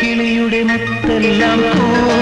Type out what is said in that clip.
കിളിയുടെ മുത്തെല്ലാം പോ